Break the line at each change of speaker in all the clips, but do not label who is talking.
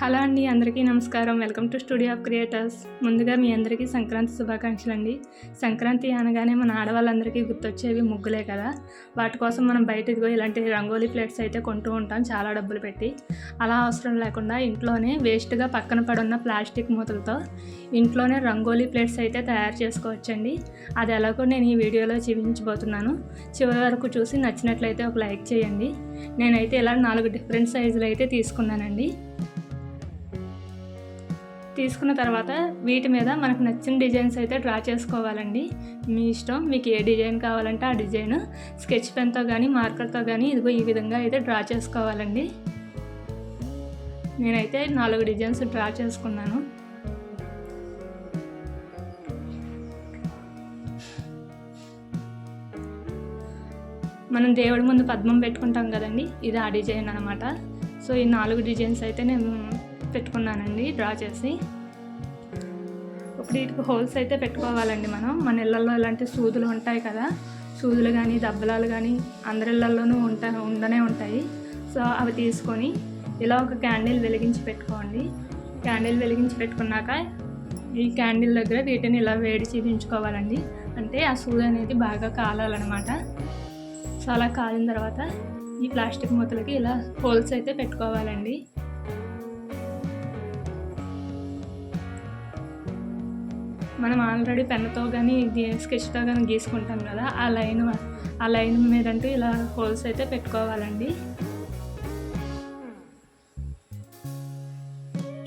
Hello అండి అందరికీ నమస్కారం. Welcome to studio of creators. ముందుగా మీ అందరికీ సంక్రాంతి శుభాకాంక్షలు అండి. సంక్రాంతి అనగానే మన ఆడవాళ్ళందరికీ గుర్తొచ్చేవి ముగ్గులే కదా. వాటి కోసం మనం బయటకు ఇలాంటి రంగోలీ ప్లేట్స్ అయితే కొంటూ ఉంటాం చాలా డబ్బులు పెట్టి. అలా అవసరం లేకుండా ఇంట్లోనే వేస్ట్గా పక్కన పడున్న ప్లాస్టిక్ మూతలతో ఇంట్లోనే రంగోలీ ప్లేట్స్ అయితే తయారు చేసుకోవచ్చండి. అది ఎలాగో నేను ఈ వీడియోలో చూపించబోతున్నాను. చివరి వరకు చూసి నచ్చినట్లయితే ఒక లైక్ చేయండి. నేనైతే ఇలా నాలుగు డిఫరెంట్ సైజులు అయితే తీసుకున్నానండి. తీసుకున్న తర్వాత వీటి మీద మనకు నచ్చిన డిజైన్స్ అయితే డ్రా చేసుకోవాలండి. మీ ఇష్టం మీకు ఏ డిజైన్ కావాలంటే ఆ డిజైన్ స్కెచ్ పెన్తో కానీ మార్కర్తో కానీ ఇదిగో ఈ విధంగా అయితే డ్రా చేసుకోవాలండి. నేనైతే నాలుగు డిజైన్స్ డ్రా చేసుకున్నాను. మనం దేవుడి ముందు పద్మం పెట్టుకుంటాం కదండి ఇది ఆ డిజైన్ అనమాట సో ఈ నాలుగు డిజైన్స్ అయితే నేను పెట్టుకున్నానండి డ్రా చేసి. ఇప్పుడు వీటికి హోల్స్ అయితే పెట్టుకోవాలండి మనం. మన ఇళ్ళల్లో ఇలాంటి సూదులు ఉంటాయి కదా. సూదులు కానీ దబ్బలాలు కానీ అందరి ఇళ్ళల్లోనూ ఉంటా ఉండనే ఉంటాయి. సో అవి తీసుకొని ఇలా ఒక క్యాండిల్ వెలిగించి పెట్టుకోండి. క్యాండిల్ వెలిగించి పెట్టుకున్నాక ఈ క్యాండిల్ దగ్గర వీటిని ఇలా వేడి చేయించుకోవాలండి. అంటే ఆ సూది అనేది బాగా కాలాలన్నమాట. సో అలా కాలిన తర్వాత ఈ ప్లాస్టిక్ మూతలకి ఇలా హోల్స్ అయితే పెట్టుకోవాలండి. మనం ఆల్రెడీ పెన్నుతో కానీ స్కెచ్తో కానీ గీసుకుంటాం కదా ఆ లైన్ ఆ లైన్ మీదంటూ ఇలా హోల్స్ అయితే పెట్టుకోవాలండి.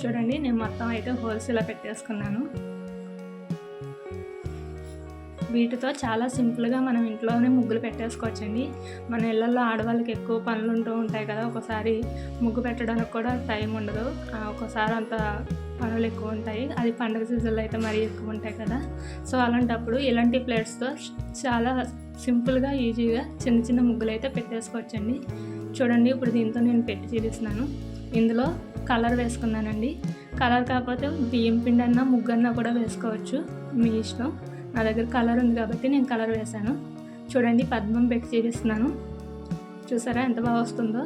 చూడండి నేను మొత్తం అయితే హోల్స్ ఇలా పెట్టేసుకున్నాను. వీటితో చాలా సింపుల్గా మనం ఇంట్లోనే ముగ్గులు పెట్టేసుకోవచ్చండి. మన ఇళ్ళల్లో ఆడవాళ్ళకి ఎక్కువ పనులు ఉంటూ ఉంటాయి కదా ఒకసారి ముగ్గు పెట్టడానికి కూడా టైం ఉండదు ఒకసారి అంత పనులు ఎక్కువ ఉంటాయి. అది పండుగ సీజన్లో అయితే మరీ ఎక్కువ ఉంటాయి కదా. సో అలాంటప్పుడు ఇలాంటి ప్లేట్స్తో చాలా సింపుల్గా ఈజీగా చిన్న చిన్న ముగ్గులు అయితే పెట్టేసుకోవచ్చండి. చూడండి ఇప్పుడు దీంతో నేను పెట్టి చూపిస్తున్నాను ఇందులో కలర్ వేసుకున్నానండి. కలర్ కాకపోతే బియ్యం పిండి అన్నా ముగ్గన్నా కూడా వేసుకోవచ్చు. మీ ఇష్టం. నా దగ్గర కలర్ ఉంది కాబట్టి నేను కలర్ వేశాను. చూడండి పద్మం పెట్టి చూపిస్తున్నాను చూసారా ఎంత బాగా వస్తుందో?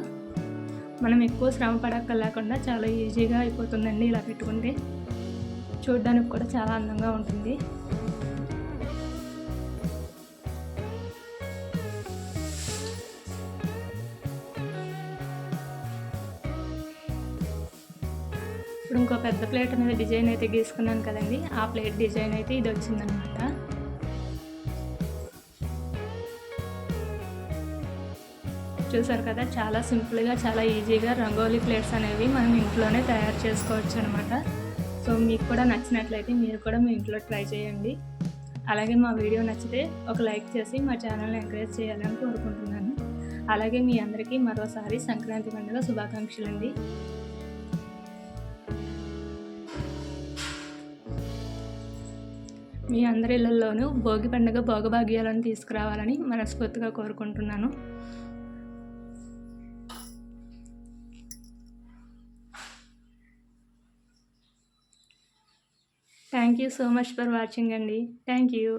మనం ఎక్కువ శ్రమ పడక్క లేకుండా చాలా ఈజీగా అయిపోతుందండి ఇలా పెట్టుకుంటే. చూడడానికి కూడా చాలా అందంగా ఉంటుంది. ఇప్పుడు ఇంకో పెద్ద ప్లేట్ మీద డిజైన్ అయితే గీసుకున్నాను కదండి. ఆ ప్లేట్ డిజైన్ అయితే ఇది వచ్చిందనమాట. చూసారు కదా చాలా సింపుల్గా చాలా ఈజీగా రంగోలీ ప్లేట్స్ అనేవి మనం ఇంట్లోనే తయారు చేసుకోవచ్చు అనమాట సో మీకు కూడా నచ్చినట్లయితే మీరు కూడా మీ ఇంట్లో ట్రై చేయండి. అలాగే మా వీడియో నచ్చితే ఒక లైక్ చేసి మా ఛానల్ని ఎంకరేజ్ చేయాలని కోరుకుంటున్నాను. అలాగే మీ అందరికీ మరోసారి సంక్రాంతి పండుగ శుభాకాంక్షలు అండి. మీ అందరి ఇళ్ళలోనూ భోగి పండుగ భోగభాగ్యాలను తీసుకురావాలని మనస్ఫూర్తిగా కోరుకుంటున్నాను. Thank you so much for watching అండి. Thank you.